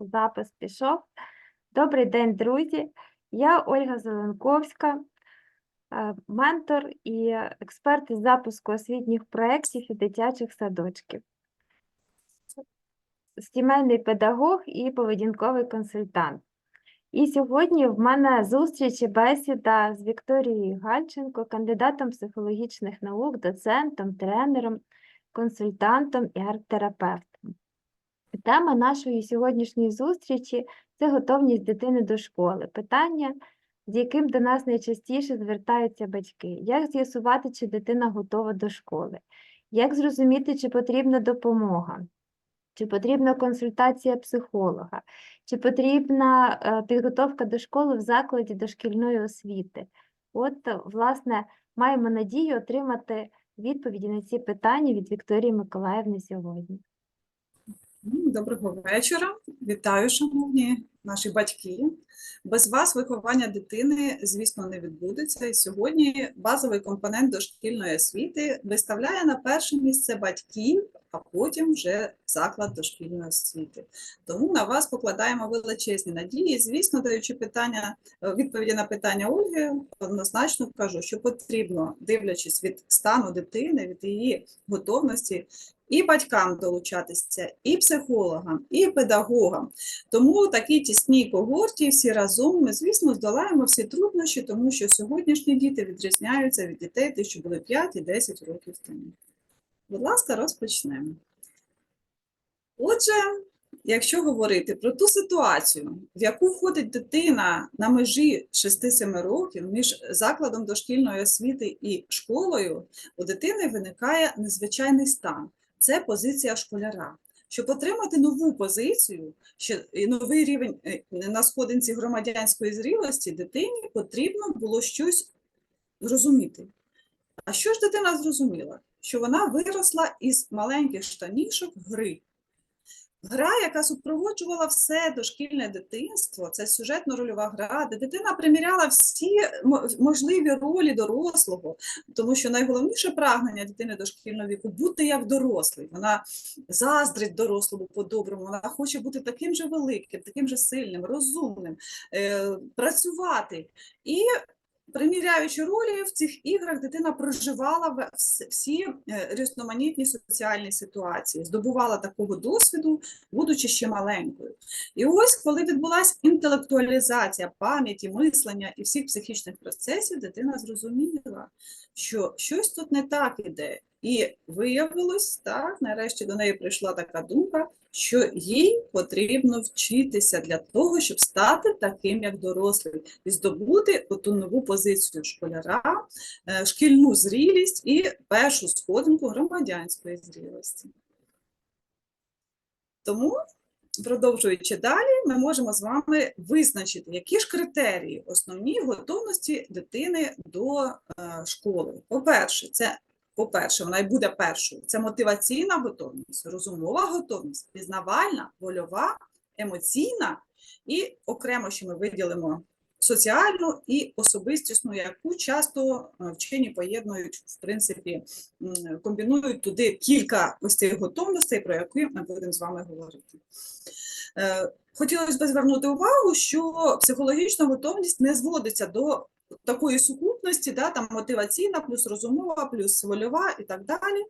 Запис пішов. Добрий день, друзі. Я Ольга Зеленковська, е, ментор і експерт із запуску освітніх проєктів і дитячих садочків. Сімейний педагог і поведінковий консультант. І сьогодні в мене зустріч і бесіда з Вікторією Гальченко, кандидатом психологічних наук, доцентом, тренером, консультантом і арт-терапевтом. Тема нашої сьогоднішньої зустрічі це готовність дитини до школи. Питання, з яким до нас найчастіше звертаються батьки. Як з'ясувати, чи дитина готова до школи? Як зрозуміти, чи потрібна допомога? Чи потрібна консультація психолога? Чи потрібна е, підготовка до школи в закладі дошкільної освіти? От, власне, маємо надію отримати відповіді на ці питання від Вікторії Миколаївни сьогодні. М, Доброго вечора. Вітаю, шановні наші батьки. Без вас виховання дитини, звісно, не відбудеться. І сьогодні базовий компонент дошкільної освіти виставляє на перше місце батьків, а потім вже заклад дошкільної освіти. Тому на вас покладаємо величезні надії. Звісно, даючи питання, е, відповіді на питання Ольги, однозначно кажу, що потрібно, дивлячись від стану дитини, від її готовності, і батькам долучатися, і психологам, і педагогам. Тому такій тісній когорті всі разом ми, звісно, здолаємо всі труднощі, тому що сьогоднішні діти відрізняються від дітей, ті, що були 5 і 10 років тому. Будь ласка, розпочнемо. Отже, якщо говорити про ту ситуацію, в яку входить дитина на межі 6-7 років між закладом дошкільної освіти і школою, у дитини виникає незвичайний стан це позиція школяра. Щоб отримати нову позицію, ще новий рівень е, на сходинці громадянської зрілості, дитині потрібно було щось зрозуміти. А що ж дитина зрозуміла? Що вона виросла із маленьких штанішок гри. Гра, яка супроводжувала все дошкільне дитинство, це сюжетно-рольова гра, де дитина приміряла всі можливі ролі дорослого, тому що найголовніше прагнення дитини дошкільного віку бути як дорослий. Вона заздрить дорослому по-доброму, вона хоче бути таким же великим, таким же сильним, розумним, е, працювати. І приміряючи ролі в цих іграх, дитина проживала всі е, різноманітні соціальні ситуації, здобувала такого досвіду, будучи ще маленькою. І ось, коли відбулася інтелектуалізація пам'яті, мислення і всіх психічних процесів, дитина зрозуміла, що щось тут не так іде. І виявилось, так, нарешті до неї прийшла така думка, що їй потрібно вчитися для того, щоб стати таким, як дорослий, і здобути оту нову позицію школяра, е, шкільну зрілість і першу сходинку громадянської зрілості. Тому, продовжуючи далі, ми можемо з вами визначити, які ж критерії основні готовності дитини до е, школи. По-перше, це по-перше, вона і буде першою. Це мотиваційна готовність, розумова готовність, пізнавальна, вольова, емоційна і окремо, що ми виділимо соціальну і особистісну, яку часто е, вчені поєднують, в принципі, комбінують туди кілька ось цих готовностей, про які ми будемо з вами говорити. Е, Хотілося б звернути увагу, що психологічна готовність не зводиться до такої сукупності, да, там мотиваційна, плюс розумова, плюс вольова і так далі.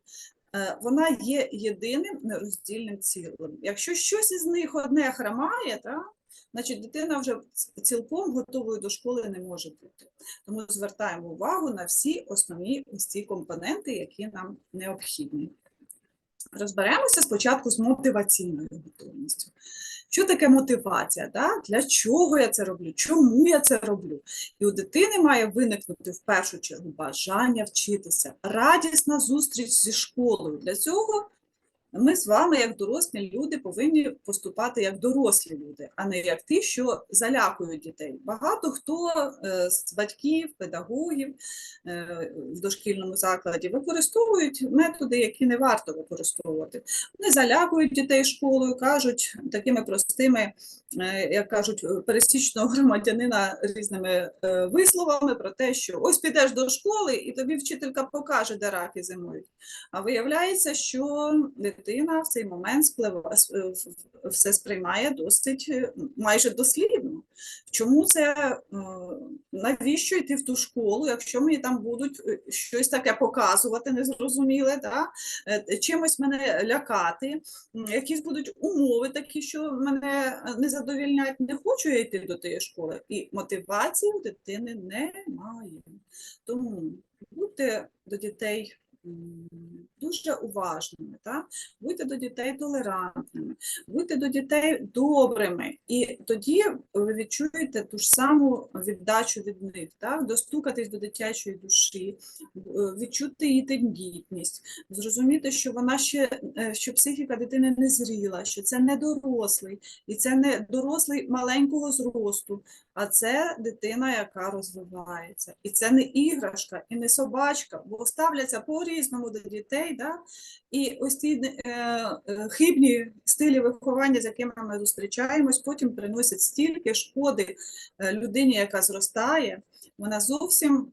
Е, Вона є єдиним нероздільним цілим. Якщо щось із них одне хромає, та, значить дитина вже цілком готовою до школи не може бути. Тому звертаємо увагу на всі основні ці компоненти, які нам необхідні. Розберемося спочатку з мотиваційною готовністю. Що таке мотивація? Да? Для чого я це роблю? Чому я це роблю? І у дитини має виникнути в першу чергу бажання вчитися, радісна зустріч зі школою. Для цього ми з вами, як дорослі люди, повинні поступати як дорослі люди, а не як ті, що залякують дітей. Багато хто е, з батьків, педагогів е, в дошкільному закладі використовують методи, які не варто використовувати. Вони залякують дітей школою, кажуть такими простими, е, як кажуть, пересічного громадянина різними висловами про те, що ось підеш до школи, і тобі вчителька покаже, де раки зимують. А виявляється, що дитина в цей момент сплива- е, в- все сприймає досить е, майже дослідно. Чому це, е, навіщо йти в ту школу, якщо мені там будуть е, щось таке показувати незрозуміле, да? е, чимось мене лякати, якісь будуть умови такі, що мене е, не задовільняють, не хочу я йти до тієї школи. І мотивації у дитини немає. Тому будьте до дітей дуже уважними, так? будьте до дітей толерантними, будьте до дітей добрими, і тоді ви відчуєте ту ж саму віддачу від них, так? достукатись до дитячої душі, е, відчути її тендітність, зрозуміти, що вона ще е, що психіка дитини не зріла, що це не дорослий, і це не дорослий маленького зросту, а це дитина, яка розвивається. І це не іграшка, і не собачка, бо ставляться по-різному до дітей. Да? І ось ці е, е, хибні стилі виховання, з якими ми зустрічаємось, потім приносять стільки шкоди е, людині, яка зростає, вона зовсім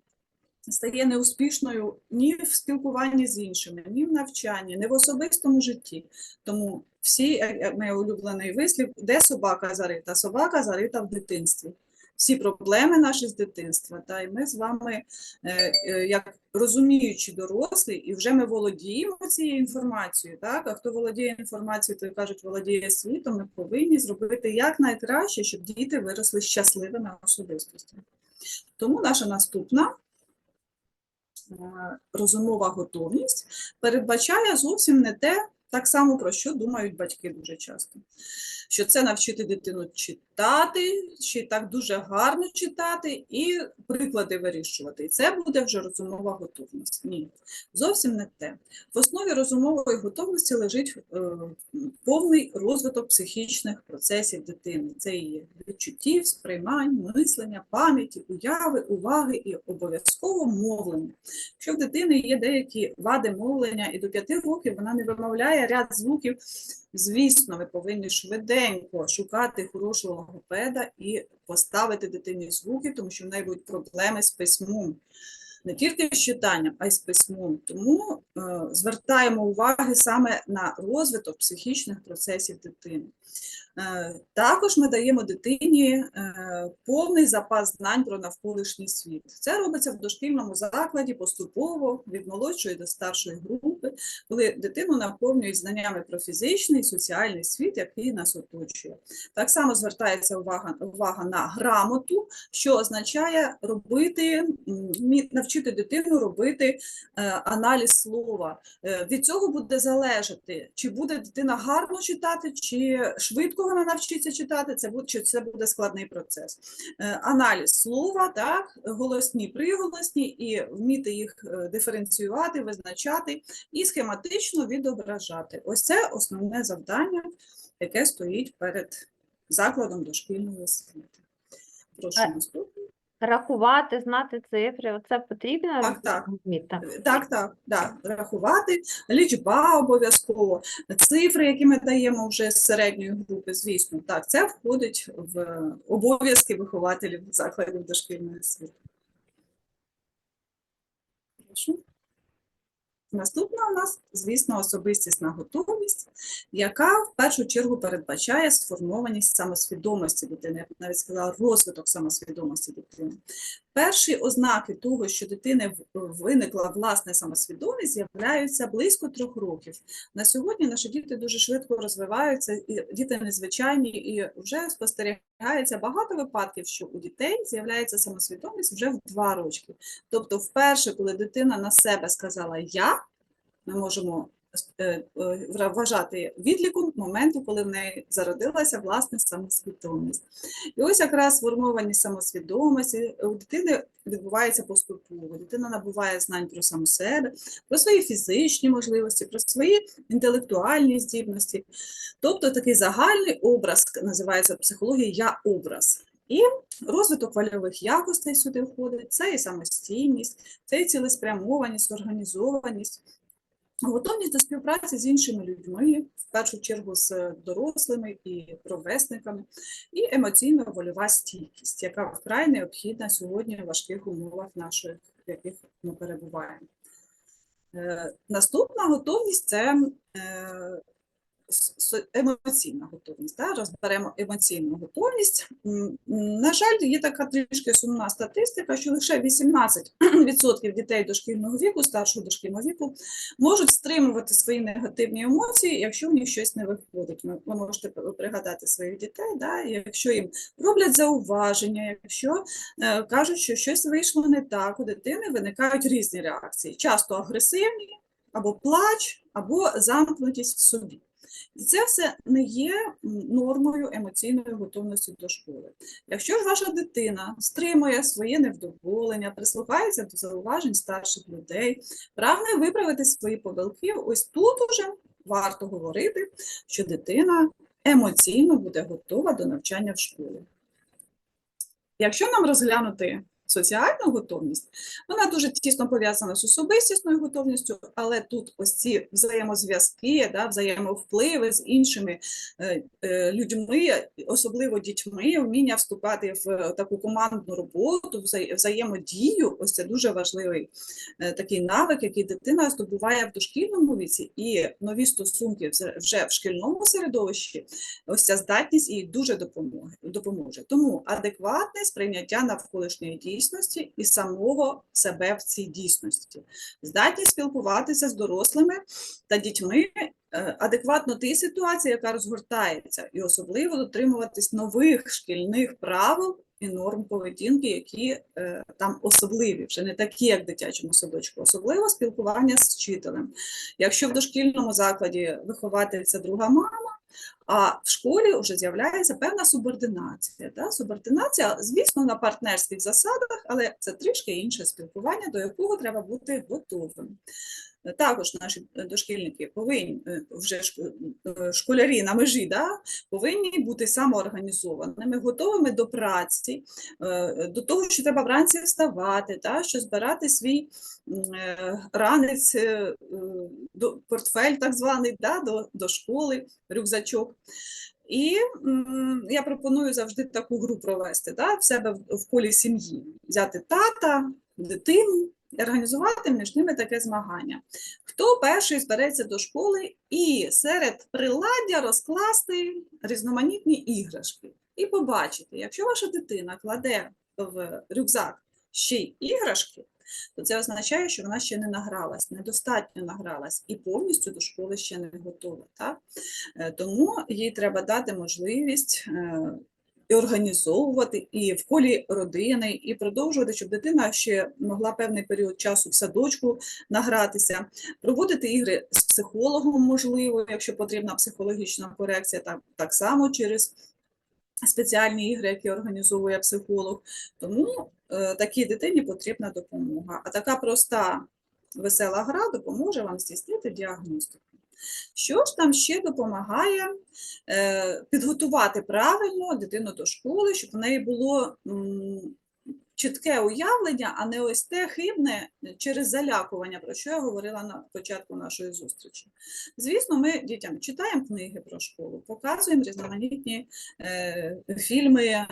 стає неуспішною ні в спілкуванні з іншими, ні в навчанні, ні в особистому житті. Тому всі, як як улюблений вислів, де собака зарита? Собака зарита в дитинстві. Всі проблеми наші з дитинства, та і ми з вами, е, е, як розуміючі дорослі, і вже ми володіємо цією інформацією. Так? А хто володіє інформацією, то кажуть, володіє світом, ми повинні зробити якнайкраще, щоб діти виросли щасливими особистостями. Тому наша наступна е, розумова готовність передбачає зовсім не те, так само про що думають батьки дуже часто. Що це навчити дитину читати, чи так дуже гарно читати, і приклади вирішувати. І це буде вже розумова готовність. Ні, зовсім не те. В основі розумової готовності лежить е, повний розвиток психічних процесів дитини. Це і відчуттів, сприймань, мислення, пам'яті, уяви, уваги і обов'язково мовлення. Якщо в дитини є деякі вади мовлення, і до 5 років вона не вимовляє ряд звуків, звісно, ви повинні швиденько шукати хорошого логопеда і поставити дитині звуки, тому що в неї будуть проблеми з письмом. Не тільки з читанням, а й з письмом. Тому е, звертаємо уваги саме на розвиток психічних процесів дитини. Е, Також ми даємо дитині е, повний запас знань про навколишній світ. Це робиться в дошкільному закладі поступово від молодшої до старшої групи, коли дитину наповнюють знаннями про фізичний і соціальний світ, який нас оточує. Так само звертається увага, увага на грамоту, що означає робити, навчити дитину робити е, аналіз слова. Від цього буде залежати, чи буде дитина гарно читати, чи швидко вона навчиться читати, це буде, це буде складний процес. Е, Аналіз слова, так, голосні, приголосні, і вміти їх е, диференціювати, визначати і схематично відображати. Ось це основне завдання, яке стоїть перед закладом дошкільної освіти. Прошу наступне. Рахувати, знати цифри, оце потрібно Так, так. Так, Так, так, да, рахувати, лічба обов'язково, цифри, які ми даємо вже з середньої групи, звісно, так, це входить в обов'язки вихователів закладів дошкільної освіти. Прошу. Наступна у нас, звісно, особистісна готовність, яка в першу чергу передбачає сформованість самосвідомості дитини, я б навіть сказала, розвиток самосвідомості дитини. Перші ознаки того, що дитини виникла власна самосвідомість, з'являються близько трьох років. На сьогодні наші діти дуже швидко розвиваються, і діти незвичайні, і вже спостерігається багато випадків, що у дітей з'являється самосвідомість вже в два роки. Тобто, вперше, коли дитина на себе сказала я, ми можемо вважати відліком моменту, коли в неї зародилася власна самосвідомість. І ось якраз сформованість самосвідомості у дитини відбувається поступово. Дитина набуває знань про саму себе, про свої фізичні можливості, про свої інтелектуальні здібності. Тобто такий загальний образ називається в психології я-образ. І розвиток вольових якостей сюди входить, це і самостійність, це і цілеспрямованість, організованість. Готовність до співпраці з іншими людьми, в першу чергу з дорослими і ровесниками, і емоційно-вольова стійкість, яка вкрай необхідна сьогодні в важких умовах наших, в яких ми перебуваємо. Е, Наступна готовність це е, емоційна готовність. Да? Розберемо емоційну готовність. На жаль, є така трішки сумна статистика, що лише 18% дітей дошкільного віку, старшого дошкільного віку, можуть стримувати свої негативні емоції, якщо в них щось не виходить. Ви, ви можете пригадати своїх дітей, да? якщо їм роблять зауваження, якщо е, кажуть, що щось вийшло не так, у дитини виникають різні реакції, часто агресивні, або плач, або замкнутість в собі. І це все не є нормою емоційної готовності до школи. Якщо ж ваша дитина стримує своє невдоволення, прислухається до зауважень старших людей, прагне виправити свої помилки, ось тут уже варто говорити, що дитина емоційно буде готова до навчання в школі. Якщо нам розглянути соціальну готовність, вона дуже тісно пов'язана з особистісною готовністю, але тут ось ці взаємозв'язки, да, взаємовпливи з іншими е, е, людьми, особливо дітьми, вміння вступати в таку командну роботу, взаємодію, ось це дуже важливий е, такий навик, який дитина здобуває в дошкільному віці, і нові стосунки вже- в шкільному середовищі, ось ця здатність їй дуже допоможе. Тому адекватне сприйняття навколишньої дійсності і самого себе в цій дійсності, здатність спілкуватися з дорослими та дітьми е, адекватно тій ситуації, яка розгортається, і особливо дотримуватись нових шкільних правил і норм поведінки, які е, там особливі, вже не такі, як в дитячому садочку, особливо спілкування з вчителем. Якщо в дошкільному закладі вихователь це друга мама, а в школі вже з'являється певна субординація. Да? Субординація, звісно, на партнерських засадах, але це трішки інше спілкування, до якого треба бути готовим. Також наші е, дошкільники повинні е, вже е, школярі на межі, да, повинні бути самоорганізованими, готовими до праці, до того, що треба вранці вставати, да, що збирати свій ранець, портфель так званий да, до, до школи, рюкзачок. І я пропоную завжди таку гру провести да, в себе в колі сім'ї, взяти тата, дитину організувати між ними таке змагання. Хто перший збереться до школи і серед приладдя розкласти різноманітні іграшки. І побачити, якщо ваша дитина кладе в рюкзак ще й іграшки, то це означає, що вона ще не награлась, недостатньо награлась і повністю до школи ще не готова. Так? Е, Тому їй треба дати можливість е, і організовувати і в колі родини, і продовжувати, щоб дитина ще могла певний період часу в садочку награтися, проводити ігри з психологом, можливо, якщо потрібна психологічна корекція, так, так само через спеціальні ігри, які організовує психолог. Тому е, такій дитині потрібна допомога. А така проста весела гра допоможе вам здійснити діагностику. Що ж там ще допомагає е, підготувати правильно дитину до школи, щоб в неї було чітке уявлення, а не ось те хибне через залякування, про що я говорила на початку нашої зустрічі. Звісно, ми дітям читаємо книги про школу, показуємо різноманітні е, фільми, е,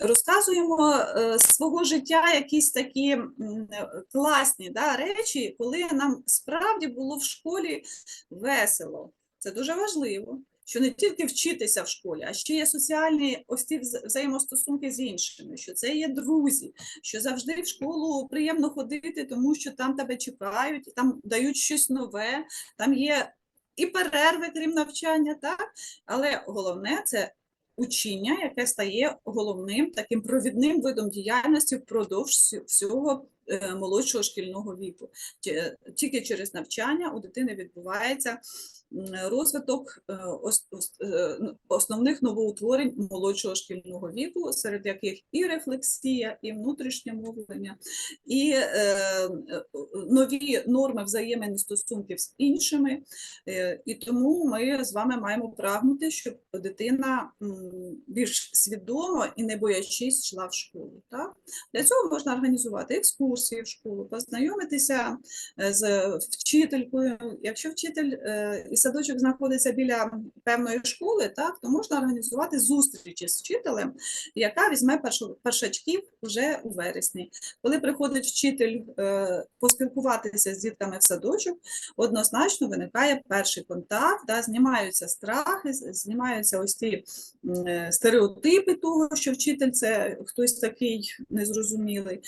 розказуємо е, з свого життя якісь такі е, класні да, речі, коли нам справді було в школі весело. Це дуже важливо. Що не тільки вчитися в школі, а ще є соціальні ось ці взаємостосунки з іншими, що це є друзі, що завжди в школу приємно ходити, тому що там тебе чекають, там дають щось нове, там є і перерви, крім навчання, так? Але головне це учіння, яке стає головним таким провідним видом діяльності впродовж всього молодшого шкільного віку. Тільки через навчання у дитини відбувається розвиток е, е, ну, основних новоутворень молодшого шкільного віку, серед яких і рефлексія, і внутрішнє мовлення, і е, е, нові норми взаємини стосунків з іншими. Е, І тому ми з вами маємо прагнути, щоб дитина більш свідомо і не боячись йшла в школу. Так? Для цього можна організувати екскурсії. Екскурсії в школу, познайомитися е, з вчителькою. Якщо вчитель е, і садочок знаходиться біля певної школи, так, то можна організувати зустрічі з вчителем, яка візьме першачків вже у вересні. Коли приходить вчитель е, поспілкуватися з дітками в садочок, однозначно виникає перший контакт, да, знімаються страхи, знімаються ось е, стереотипи того, що вчитель це хтось такий незрозумілий.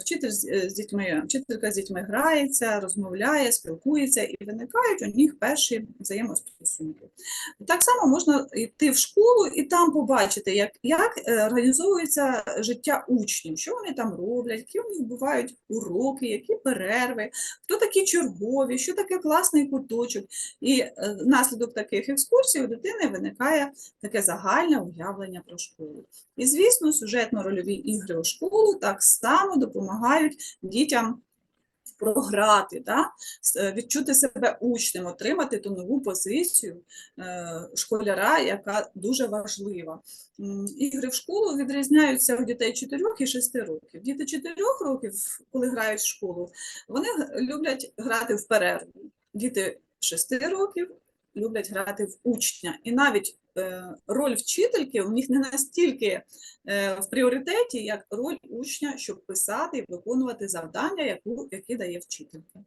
Вчитель з, е, дітьми, вчителька з дітьми грається, розмовляє, спілкується, і виникають у них перші взаємостосунки. Так само можна йти в школу і там побачити, як, як е, організовується життя учнів, що вони там роблять, які у них бувають уроки, які перерви, хто такі чергові, що таке класний куточок. І е, внаслідок таких екскурсій у дитини виникає таке загальне уявлення про школу. І, звісно, сюжетно-рольові ігри у школу так само допомагають дітям програти, да? е, відчути себе учнем, отримати ту нову позицію е, школяра, яка дуже важлива. Ігри в школу відрізняються у дітей 4 і 6 років. Діти 4 років, коли грають в школу, вони люблять грати в перерву. Діти 6 років люблять грати в учня. І навіть е, роль вчительки у них не настільки е, в пріоритеті, як роль учня, щоб писати і виконувати завдання, яку, які дає вчителька.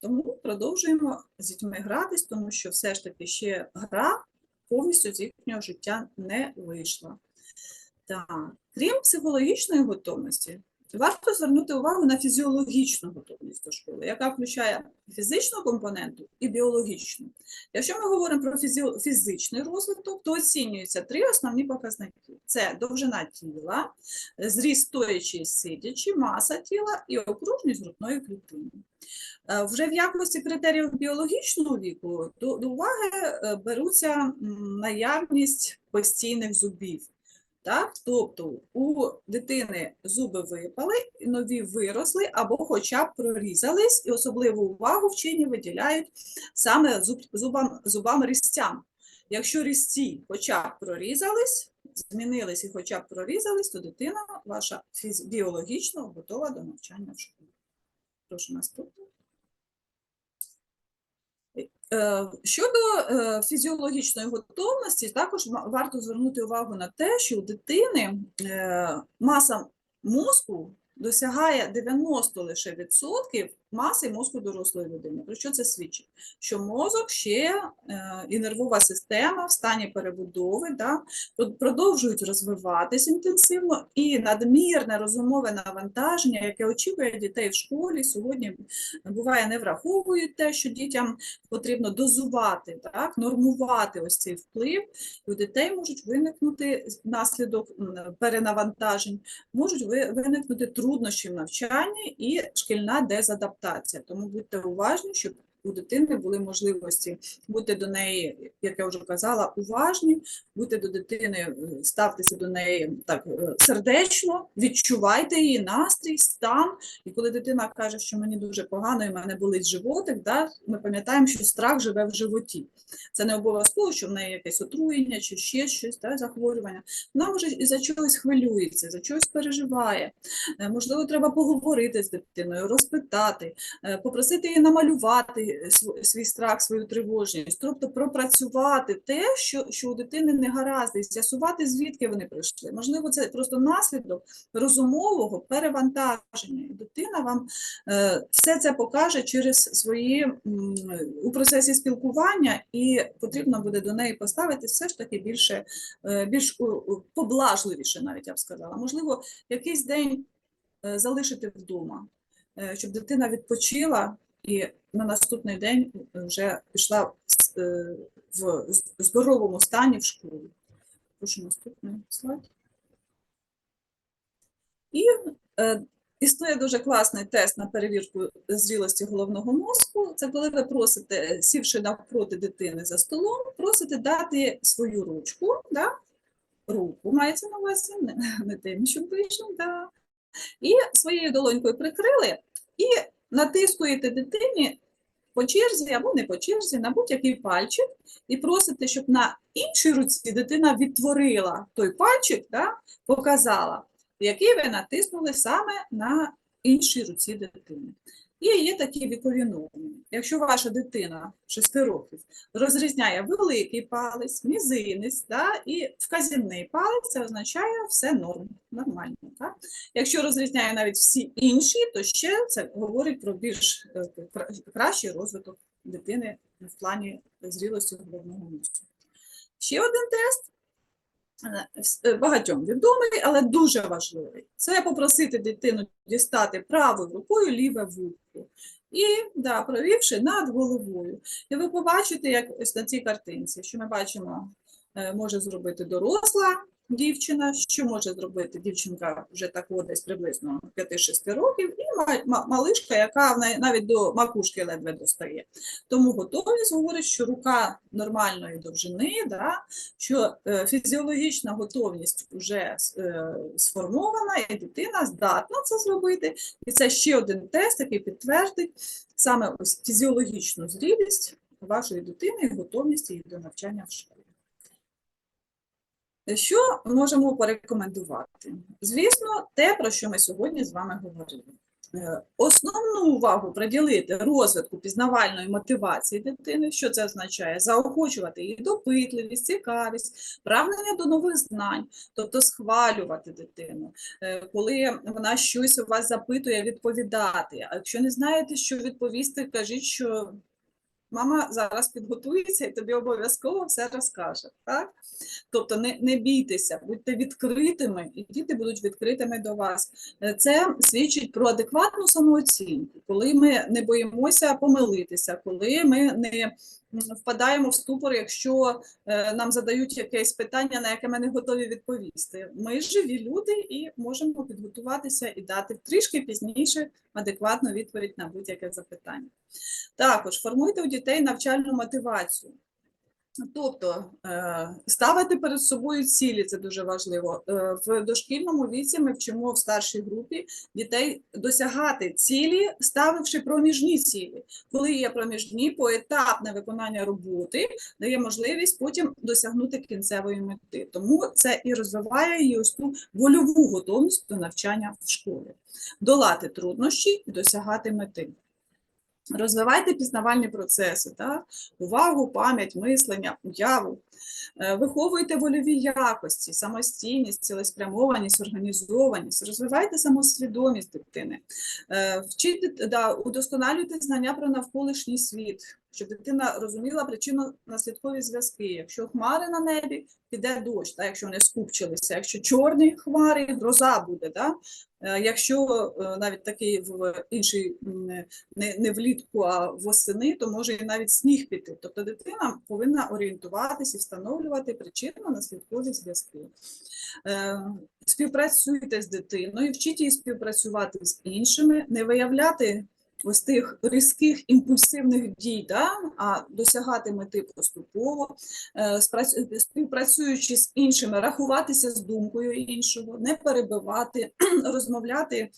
Тому продовжуємо з дітьми гратись, тому що все ж таки ще гра повністю з їхнього життя не вийшла. Так, крім психологічної готовності, варто звернути увагу на фізіологічну готовність до школи, яка включає фізичну компоненту і біологічну. Якщо ми говоримо про фізичний розвиток, то оцінюються три основні показники: це довжина тіла, зріст стоячи і сидячи, маса тіла і окружність грудної клітини. Е, Вже в якості критеріїв біологічного віку до, до уваги е, беруться наявність постійних зубів. Так? Тобто у дитини зуби випали, нові виросли або хоча б прорізались, і особливу увагу вчені виділяють саме зуб, зубам, зубам різцям. Якщо різці хоча б прорізались, змінились і хоча б прорізались, то дитина ваша біологічно готова до навчання в школі. Прошу наступне. Е, Щодо е, фізіологічної готовності, також варто звернути увагу на те, що у дитини е, маса мозку досягає 90 лише відсотків маси мозку дорослої людини. Про що це свідчить? Що мозок ще е, і нервова система в стані перебудови да, продовжують розвиватись інтенсивно, і надмірне розумове навантаження, яке очікує дітей в школі, сьогодні буває не враховують те, що дітям потрібно дозувати, так, нормувати ось цей вплив. І у дітей можуть виникнути внаслідок перенавантажень, можуть виникнути труднощі в навчанні і шкільна дезадаптація. Тому будьте уважні, щоб у дитини були можливості бути до неї, як я вже казала, уважні, бути до дитини, е, ставтеся до неї так е, сердечно, відчувайте її настрій, стан. І коли дитина каже, що мені дуже погано і в мене болить животик, да, ми пам'ятаємо, що страх живе в животі. Це не обов'язково, що в неї якесь отруєння чи ще щось, да, захворювання. Вона може і за чогось хвилюється, за чогось переживає. Е, Можливо, треба поговорити з дитиною, розпитати, попросити її намалювати е, свій страх, свою тривожність, тобто пропрацювати те, що, що у дитини не гаразд, і з'ясувати, звідки вони прийшли. Можливо, це просто наслідок розумового перевантаження. Дитина вам е, все це покаже через свої м, у процесі спілкування, і потрібно буде до неї поставити все ж таки більше, е, більш поблажливіше, навіть я б сказала. Можливо, якийсь день е, залишити вдома, е, щоб дитина відпочила і на наступний день вже пішла е, в здоровому стані в школу. Прошу наступний слайд. І е, існує дуже класний тест на перевірку зрілості головного мозку. Це коли ви просите, сівши навпроти дитини за столом, просите дати свою ручку, да? руку мається на увазі, не, не тим, щоб вийшов, да? і своєю долонькою прикрили і натискуєте дитині по черзі або не по черзі на будь-який пальчик і просите, щоб на іншій руці дитина відтворила той пальчик, да, показала, який ви натиснули саме на іншій руці дитини. І є такі вікові норми. Якщо ваша дитина 6 років розрізняє великий палець, мізинець да, і вказівний палець, це означає все норм, нормально. Так? Якщо розрізняє навіть всі інші, то ще це говорить про більш е, кращий розвиток дитини в плані зрілості головного мозку. Ще один тест багатьом відомий, але дуже важливий. Це попросити дитину дістати правою рукою ліве вухо. І да, провівши над головою. І ви побачите, як ось на цій картинці, що ми бачимо, е, може зробити доросла дівчина, що може зробити дівчинка вже такого десь приблизно 5-6 років, і ма- ма- малишка, яка навіть до макушки ледве достає. Тому готовність говорить, що рука нормальної довжини, да, що е, фізіологічна готовність вже е, сформована, і дитина здатна це зробити. І це ще один тест, який підтвердить саме ось фізіологічну зрілість вашої дитини і готовність її до навчання в школі. Що можемо порекомендувати? Звісно, те, про що ми сьогодні з вами говорили. Е, Основну увагу приділити розвитку пізнавальної мотивації дитини. Що це означає? Заохочувати її допитливість, цікавість, прагнення до нових знань, тобто схвалювати дитину. Е, Коли вона щось у вас запитує, відповідати. А якщо не знаєте, що відповісти, кажіть, що мама зараз підготується і тобі обов'язково все розкаже. Так? Тобто не, не бійтеся, будьте відкритими, і діти будуть відкритими до вас. Е, Це свідчить про адекватну самооцінку, коли ми не боїмося помилитися, коли ми не впадаємо в ступор, якщо е, нам задають якесь питання, на яке ми не готові відповісти. Ми живі люди і можемо підготуватися і дати трішки пізніше адекватну відповідь на будь-яке запитання. Також формуйте у дітей навчальну мотивацію. Тобто е, ставити перед собою цілі, це дуже важливо. Е, В дошкільному віці ми вчимо в старшій групі дітей досягати цілі, ставивши проміжні цілі. Коли є проміжні, поетапне виконання роботи дає можливість потім досягнути кінцевої мети. Тому це і розвиває її ось ту вольову готовність до навчання в школі, долати труднощі і досягати мети. Розвивайте пізнавальні процеси, так? увагу, пам'ять, мислення, уяву. Е, Виховуйте вольові якості, самостійність, цілеспрямованість, організованість. Розвивайте самосвідомість дитини. Е, Вчити, да, удосконалюйте знання про навколишній світ, щоб дитина розуміла причинно-наслідкові зв'язки. Якщо хмари на небі, піде дощ, так? якщо вони скупчилися. Якщо чорні хмари, гроза буде. Да? Е, Якщо е, навіть такий в інший не, не влітку, а восени, то може і навіть сніг піти. Тобто дитина повинна орієнтуватися і встановлювати причинно-наслідкові зв'язки. Е, Співпрацюйте з дитиною, вчіть її співпрацювати з іншими, не виявляти ось тих різких імпульсивних дій, да? а досягати мети поступово, Е, співпрацюючи з іншими, рахуватися з думкою іншого, не перебивати, розмовляти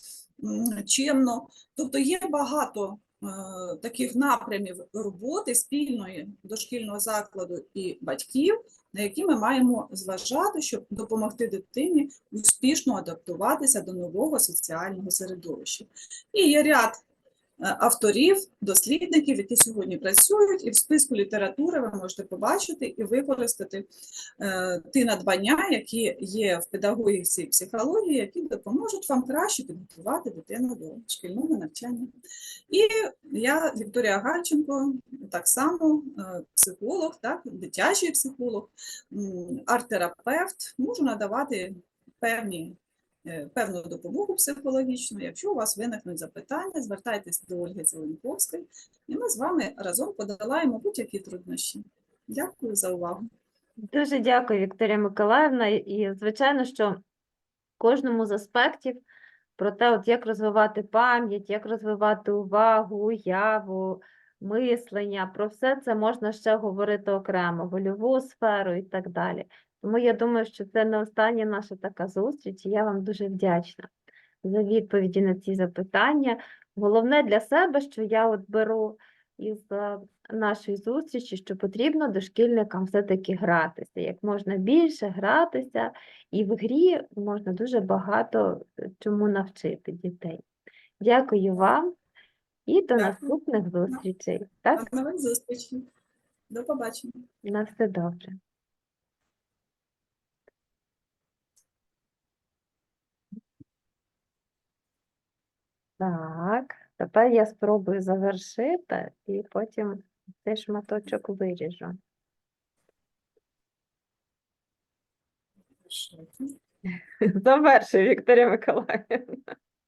м, чемно. Тобто є багато е, таких напрямів роботи спільної дошкільного закладу і батьків, на які ми маємо зважати, щоб допомогти дитині успішно адаптуватися до нового соціального середовища. І є ряд авторів, дослідників, які сьогодні працюють, і в списку літератури ви можете побачити і використати е, ті надбання, які є в педагогіці і психології, які допоможуть вам краще підготувати дитину до шкільного навчання. І я, Вікторія Гальченко, так само е, психолог, так, дитячий психолог, арт-терапевт, можу надавати певні е, певну допомогу психологічну. Якщо у вас виникнуть запитання, звертайтесь до Ольги Зеленковської, і ми з вами разом подолаємо будь-які труднощі. Дякую за увагу. Дуже дякую, Вікторія Миколаївна. І, звичайно, що кожному з аспектів про те, от як розвивати пам'ять, як розвивати увагу, уяву, мислення, про все це можна ще говорити окремо, вольову сферу і так далі. Тому я думаю, що це не остання наша така зустріч, і я вам дуже вдячна за відповіді на ці запитання. Головне для себе, що я от беру із е, нашої зустрічі, що потрібно дошкільникам все-таки гратися, як можна більше гратися, і в грі можна дуже багато е, чому навчити дітей. Дякую вам і до наступних зустрічей. Так, До нових зустрічей. До побачення. на все добре. Так, тепер я спробую завершити і потім цей шматочок виріжу. Завершуй, Вікторія Миколаївна.